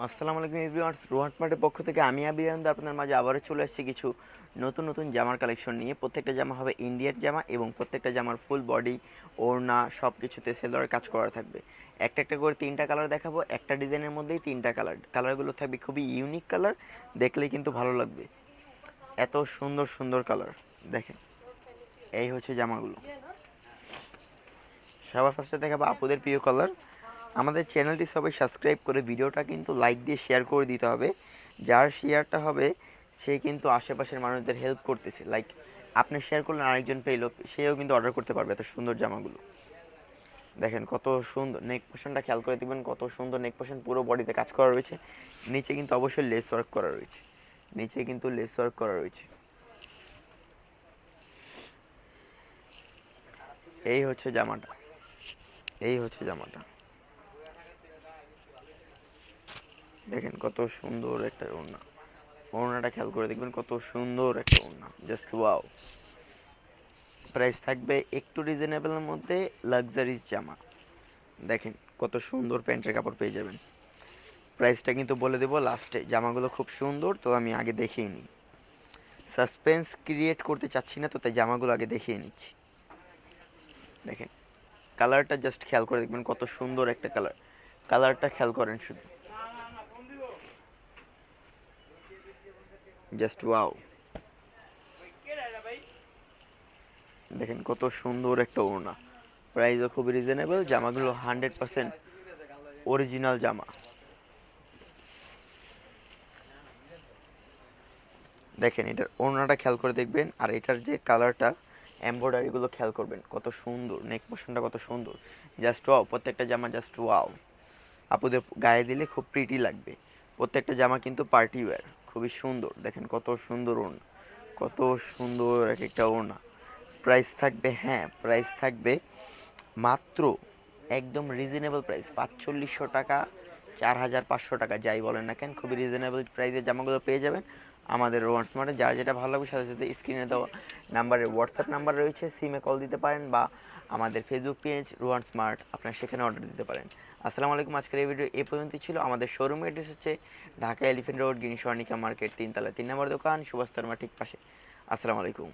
আসসালামু আলাইকুম এভরিওয়ান রোহাট মার্টের পক্ষ থেকে আমি আবিরান্দ আপনার মাঝে আবারও চলে আসছি কিছু নতুন নতুন জামার কালেকশন নিয়ে। প্রত্যেকটা জামা হবে ইন্ডিয়ার জামা এবং প্রত্যেকটা জামার ফুল বডি ওড়না সব কিছুতে সেলোয়ার কাজ করা থাকবে। একটা একটা করে তিনটা কালার দেখাবো, একটা ডিজাইনের মধ্যেই তিনটা কালার কালারগুলো থাকবে খুবই ইউনিক কালার দেখলেই কিন্তু ভালো লাগবে। এত সুন্দর সুন্দর কালার দেখেন। এই হচ্ছে জামাগুলো। সবার ফার্স্টে দেখাবো আপুদের প্রিয় কালার আমাদের চ্যানেলটি সবাই সাবস্ক্রাইব করে ভিডিওটা কিন্তু লাইক দিয়ে শেয়ার করে দিতে হবে। যার শেয়ারটা হবে, সে কিন্তু আশেপাশের মানুষদের হেল্প করতেছে। লাইক আপনি শেয়ার করলেন, আরেকজন পেইলো সেও কিন্তু অর্ডার করতে পারবে এত সুন্দর জামাগুলো। দেখেন কত সুন্দর নেক পোশনটা খেয়াল করে দিবেন কত সুন্দর নেক পোশন পুরো বডিতে কাজ করা রয়েছে। নিচে কিন্তু অবশ্যই লেস ওয়ার্ক করা রয়েছে। নিচে কিন্তু লেস ওয়ার্ক করা রয়েছে। এই হচ্ছে জামাটা। এই হচ্ছে জামাটা। দেখেন কত সুন্দর একটা ওড়না। ওড়নাটা খেয়াল করে দেখবেন কত সুন্দর একটা ওড়না। জাস্ট ওয়াও প্রাইস থাকবে একটু রিজনেবলের মধ্যে লাক্সারিজ জামা। দেখেন কত সুন্দর প্যান্টের কাপড় পেয়ে যাবেন। প্রাইসটা কিন্তু বলে দেবো লাস্টে জামাগুলো খুব সুন্দর, তো আমি আগে দেখিয়ে নিই। সাসপেন্স ক্রিয়েট করতে চাচ্ছি না, তো তাই জামাগুলো আগে দেখিয়ে নিচ্ছি। দেখেন কালারটা জাস্ট খেয়াল করে দেখবেন কত সুন্দর একটা কালার কালারটা খেয়াল করেন শুধু। জাস্ট ওয়াও দেখেন কত সুন্দর একটা ওড়না। প্রাইসও খুব রিজনেবল জামাগুলো হান্ড্রেড পার্সেন্ট অরিজিনাল জামা। দেখেন এটার ওড়নাটা খেয়াল করে দেখবেন, আর এটার যে কালারটা এমব্রয়ডারিগুলো খেয়াল করবেন, কত সুন্দর নেক পোশনটা কত সুন্দর। জাস্ট ওয়াও প্রত্যেকটা জামা জাস্ট ওয়াও আপুদের গায়ে দিলে খুব প্রিটি লাগবে। প্রত্যেকটা জামা কিন্তু পার্টি ওয়্যার খুবই সুন্দর। দেখেন কত সুন্দর ওড়না। কত সুন্দর এক একটা ওড়না। প্রাইস থাকবে হ্যাঁ প্রাইস থাকবে মাত্র একদম রিজনেবল প্রাইস পাঁচচল্লিশশো টাকা চার হাজার পাঁচশো টাকা, যাই বলেন না কেন, খুবই রিজনেবল প্রাইসের জামাগুলো পেয়ে যাবেন। আমাদের রোয়ান স্মার্টে যার যেটা ভালো লাগবে, সাথে সাথে স্ক্রিনে দেওয়া নাম্বারে হোয়াটসঅ্যাপ নাম্বার রয়েছে সিমে কল দিতে পারেন বা আমাদের ফেসবুক পেজ রোয়ান স্মার্ট আপনারা সেখানে অর্ডার দিতে পারেন। আসসালামু আলাইকুম, আজকের এই ভিডিও এ পর্যন্তই ছিল। আমাদের শোরুম অ্যাড্রেস হচ্ছে Dhaka elephant road Gini market তিনতলা, তিন নম্বর দোকান, সুভাষ তর্মা ঠিক পাশে। আসসালামু আলাইকুম।